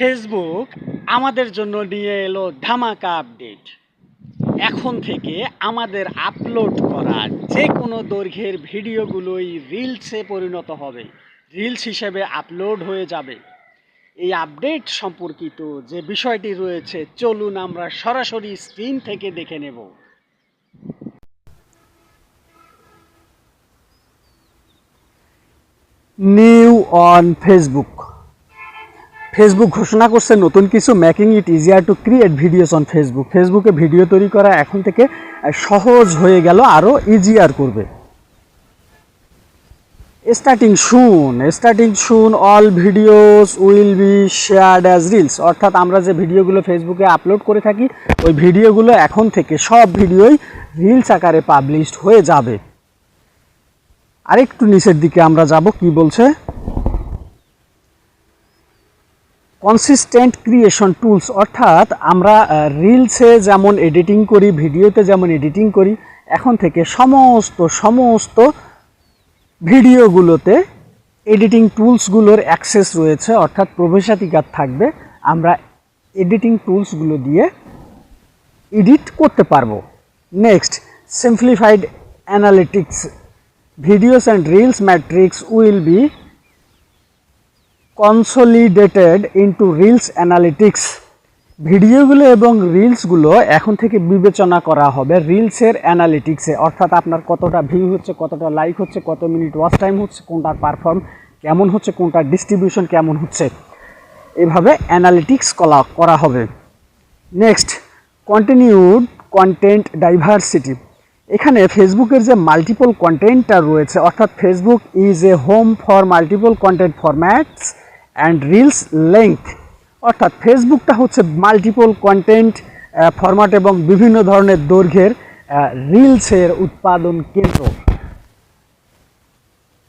Facebook আমাদের জন্য নিয়ে এলো ধামাকা আপডেট। এখন থেকে আমাদের আপলোড করা যে কোনো দৈর্ঘ্যের ভিডিওগুলোই রিলসে পরিণত হবে। রিলস হিসেবে আপলোড হয়ে যাবে। এই আপডেট সম্পর্কিত যে বিষয়টি রয়েছে, চলুন আমরা সরাসরি স্ক্রিন থেকে দেখে নেব। নিউ অন ফেসবুক ফেসবুক ঘোষণা করছে নতুন কিছু making it easier to create videos on Facebook ফেসবুকে ভিডিও তৈরি করা এখন থেকে সহজ হয়ে গেল আরও ইজিয়ার করবে। Starting soon starting soon all videos will be shared as reels অর্থাৎ আমরা যে ভিডিওগুলো ফেসবুকে আপলোড করে থাকি, ওই ভিডিওগুলো এখন থেকে সব ভিডিওই রিলস আকারে পাবলিশড হয়ে যাবে। আরেকটু নিচের দিকে আমরা যাব, কি বলছে? কনসিস্টেন্ট ক্রিয়েশন টুলস অর্থাৎ আমরা রিলসে যেমন এডিটিং করি ভিডিওতে যেমন এডিটিং করি, এখন থেকে সমস্ত সমস্ত ভিডিওগুলোতে এডিটিং টুলসগুলোর অ্যাক্সেস রয়েছে, অর্থাৎ প্রবেশাধিকার থাকবে, আমরা এডিটিং টুলসগুলো দিয়ে এডিট করতে পারব। Next simplified analytics videos and reels metrics will be consolidated into reels analytics ভিডিওগুলো এবং রিলসগুলো এখন থেকে বিবেচনা করা হবে রিলসের অ্যানালিটিক্সে অর্থাৎ আপনার কতটা ভিউ হচ্ছে, কতটা লাইক হচ্ছে, কত মিনিট ওয়াচ টাইম হচ্ছে, কোনটার পারফর্ম কেমন হচ্ছে, কোনটার ডিস্ট্রিবিউশন কেমন হচ্ছে। এভাবে অ্যানালিটিক্স কলা, করা হবে। নেক্সট কন্টিনিউড কন্টেন্ট ডাইভার্সিটি এখানে ফেসবুকের যে মাল্টিপল কন্টেন্টটা রয়েছে, অর্থাৎ Facebook is a home for multiple content formats and reels length অর্থাৎ ফেসবুকটা হচ্ছে মাল্টিপল কন্টেন্ট ফরম্যাট এবং বিভিন্ন ধরনের দৈর্ঘ্যের রিলসের উৎপাদন কেন্দ্র।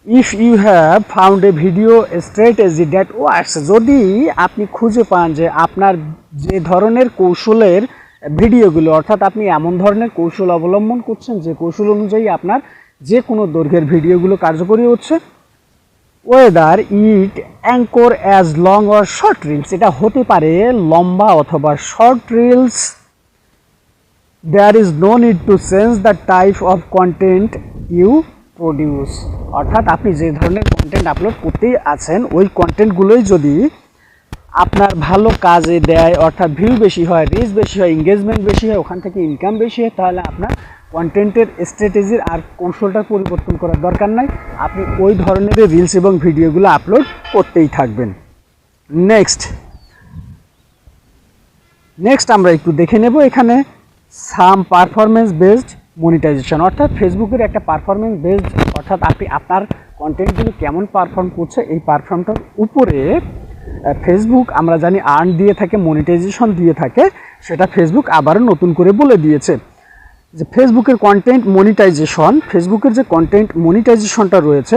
If you have found a video strategy that works যদি আপনি খুঁজে পান যে আপনার যে ধরনের কৌশলের ভিডিওগুলো, অর্থাৎ আপনি এমন ধরনের কৌশল অবলম্বন করছেন যে কৌশল অনুযায়ী আপনার যে কোনো দৈর্ঘ্যের ভিডিওগুলো কার্যকরী হচ্ছে whether it anchor as long or short reels এটা হতে পারে লম্বা অথবা short reels there is no need to change the type of content you produce অর্থাৎ আপনি যে ধরনের কন্টেন্ট আপলোড করতেই আছেন, ওই কন্টেন্টগুলোই যদি আপনার ভালো কাজে দেয়, অর্থাৎ ভিউ বেশি হয় রিচ বেশি হয় এঙ্গেজমেন্ট বেশি হয়, ওখান থেকে ইনকাম বেশি হয়, তাহলে আপনার কন্টেন্টের স্ট্র্যাটেজির আর কৌশলটা পরিবর্তন করার দরকার নাই। আপনি ওই ধরনের রিলস এবং ভিডিওগুলো আপলোড করতেই থাকবেন। নেক্সট নেক্সট আমরা একটু দেখে নেব এখানে সাম পারফরমেন্স বেসড মনিটাইজেশন অর্থাৎ ফেসবুকের একটা পারফরমেন্স বেসড অর্থাৎ আপনি আপনার কন্টেন্টগুলো কেমন পারফর্ম করছে, এই পারফর্মটার উপরে ফেসবুক আমরা জানি আর্ন দিয়ে থাকে মনিটাইজেশন দিয়ে থাকে, সেটা ফেসবুক আবারও নতুন করে বলে দিয়েছে। যে ফেসবুকের কন্টেন্ট মনিটাইজেশন ফেসবুকের যে কন্টেন্ট মনিটাইজেশনটা রয়েছে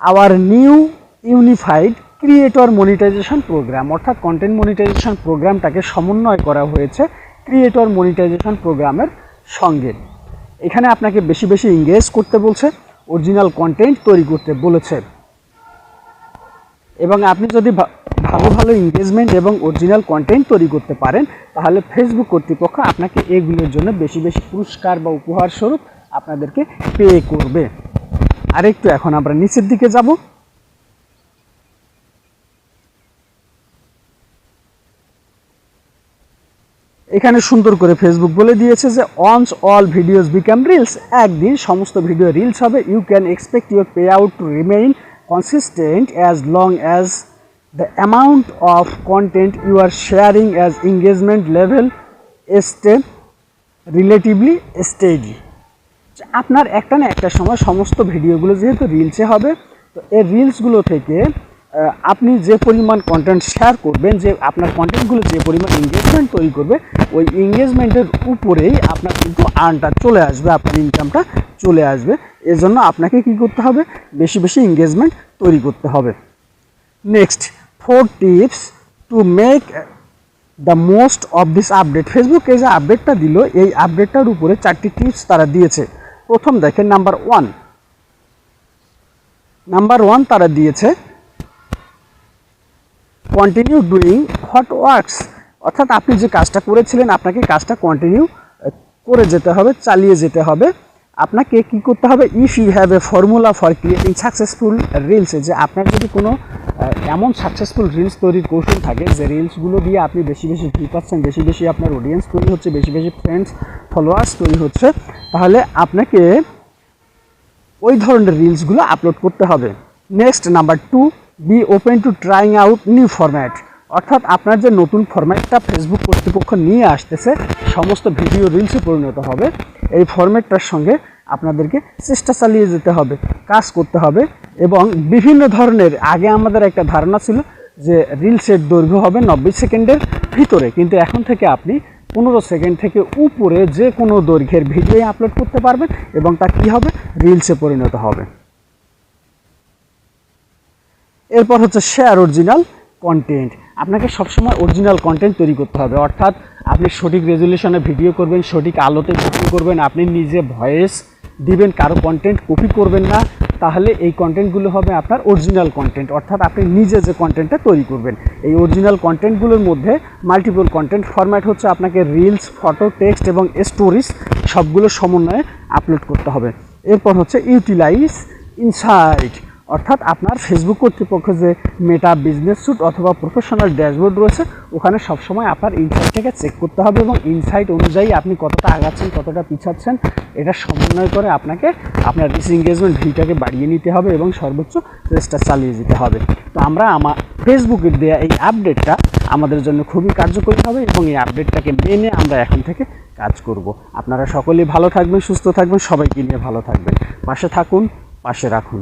our new unified creator monetization program অর্থাৎ কন্টেন্ট মনিটাইজেশন প্রোগ্রামটাকে সমন্বয় করা হয়েছে ক্রিয়েটর মনিটাইজেশন প্রোগ্রামের সঙ্গে। এখানে আপনাকে বেশি বেশি ইংগেজ করতে বলছে অরিজিনাল কন্টেন্ট তৈরি করতে বলেছে। এবং আপনি যদি ভালো ভালো এঙ্গেজমেন্ট এবং অরিজিনাল কন্টেন্ট তৈরি করতে পারেন, তাহলে ফেসবুক কর্তৃপক্ষ আপনাকে এগুলোর জন্য বেশি বেশি পুরস্কার বা উপহার স্বরূপ আপনাদেরকে পে করবে। আরেকটু এখন আমরা নিচের দিকে যাব। এখানে সুন্দর করে ফেসবুক বলে দিয়েছে যে once all videos become reels একদিন সমস্ত ভিডিও রিলস হবে। You can expect your payout to remain consistent as long as the amount of content you are sharing as engagement level stay relatively steady আপনার একটা না একটা সময় সমস্ত ভিডিওগুলো যেহেতু রিলসে হবে, তো এই রিলসগুলো থেকে আপনি যে পরিমাণ কন্টেন্ট শেয়ার করবেন, যে আপনার কন্টেন্টগুলো যে পরিমাণ এঙ্গেজমেন্ট তৈরি করবে, ওই এঙ্গেজমেন্টের উপরেই আপনার কিন্তু আর্নটা চলে আসবে, আপনার ইনকামটা চলে আসবে। এজন্য আপনাকে কি করতে হবে? বেশি বেশি এঙ্গেজমেন্ট তৈরি করতে হবে। Next four tips to make the most of this update Facebook এই যে আপডেটটা দিল, এই আপডেটটার উপরে চারটি টিপস তারা দিয়েছে। প্রথম দেখেন নাম্বার ওয়ান নাম্বার ওয়ান তারা দিয়েছে কন্টিনিউ ডুইং হট ওয়ার্কস অর্থাৎ আপনি যে কাজটা করেছিলেন, আপনাকে কাজটা কন্টিনিউ করে যেতে হবে, চালিয়ে যেতে হবে। আপনাকে কি করতে হবে? If you have a formula for creating successful reels যে আপনার যদি কোনো এমন সাকসেসফুল রিলস তৈরির কৌশল থাকে যে রিলসগুলো দিয়ে আপনি বেশি বেশি ভিউ পাচ্ছেন, বেশি বেশি আপনার অডিয়েন্স তৈরি হচ্ছে, বেশি বেশি ফ্রেন্ডস ফলোয়ার্স তৈরি হচ্ছে, তাহলে আপনাকে ওই ধরনের রিলসগুলো আপলোড করতে হবে। Next number two be open to trying out new format অর্থাৎ আপনার যে নতুন ফরম্যাটটা ফেসবুক কর্তৃপক্ষ নিয়ে আসতেছে, সমস্ত ভিডিও রিলসে পরিণত হবে। এই ফরম্যাটটার সঙ্গে আপনাদেরকে চেষ্টা চালিয়ে যেতে হবে, কাজ করতে হবে। এবং বিভিন্ন ধরনের, আগে আমাদের একটা ধারণা ছিল যে রিলসের দৈর্ঘ্য হবে নব্বই সেকেন্ডের ভিতরে। কিন্তু এখন থেকে আপনি পনেরো সেকেন্ড থেকে উপরে যে কোনো দৈর্ঘ্যের ভিডিও আপলোড করতে পারবেন এবং তা কী হবে? রিলসে পরিণত হবে। এরপর হচ্ছে শেয়ার অরিজিনাল কন্টেন্ট আপনাকে সবসময় অরিজিনাল কন্টেন্ট তৈরি করতে হবে। অর্থাৎ আপনি সঠিক রেজলিউশনে ভিডিও করবেন, সঠিক আলোতে ভিডিও করবেন, আপনি নিজে ভয়েস দিবেন, কারও কন্টেন্ট কপি করবেন না তাহলে এই কন্টেন্টগুলো হবে আপনার অরিজিনাল কন্টেন্ট অর্থাৎ আপনি নিজে যে কন্টেন্টটা তৈরি করবেন। এই অরিজিনাল কন্টেন্টগুলোর মধ্যে মাল্টিপল কন্টেন্ট ফরম্যাট হচ্ছে আপনাকে রিলস ফটো টেক্সট এবং স্টোরিজ সবগুলো সমন্বয়ে আপলোড করতে হবে। এরপর হচ্ছে ইউটিলাইজ ইনসাইট অর্থাৎ আপনার ফেসবুক কর্তৃপক্ষ যে মেটা বিজনেস স্যুট অথবা প্রফেশনাল ড্যাশবোর্ড রয়েছে, ওখানে সবসময় আপনার ইনসাইটটাকে চেক করতে হবে এবং ইনসাইট অনুযায়ী আপনি কতটা আগাচ্ছেন, কতটা পিছাচ্ছেন, এটা সমন্বয় করে আপনাকে আপনার রিস এঙ্গেজমেন্ট ভিটাকে বাড়িয়ে নিতে হবে এবং সর্বোচ্চ চেষ্টা চালিয়ে যেতে হবে। তো আমরা আমার ফেসবুকের দেওয়া এই আপডেটটা আমাদের জন্য খুবই কার্যকরী হবে এবং এই আপডেটটাকে মেনে আমরা এখন থেকে কাজ করব। আপনারা সকলেই ভালো থাকবেন, সুস্থ থাকবেন, সবাইকে নিয়ে ভালো থাকবেন। পাশে থাকুন, পাশে রাখুন।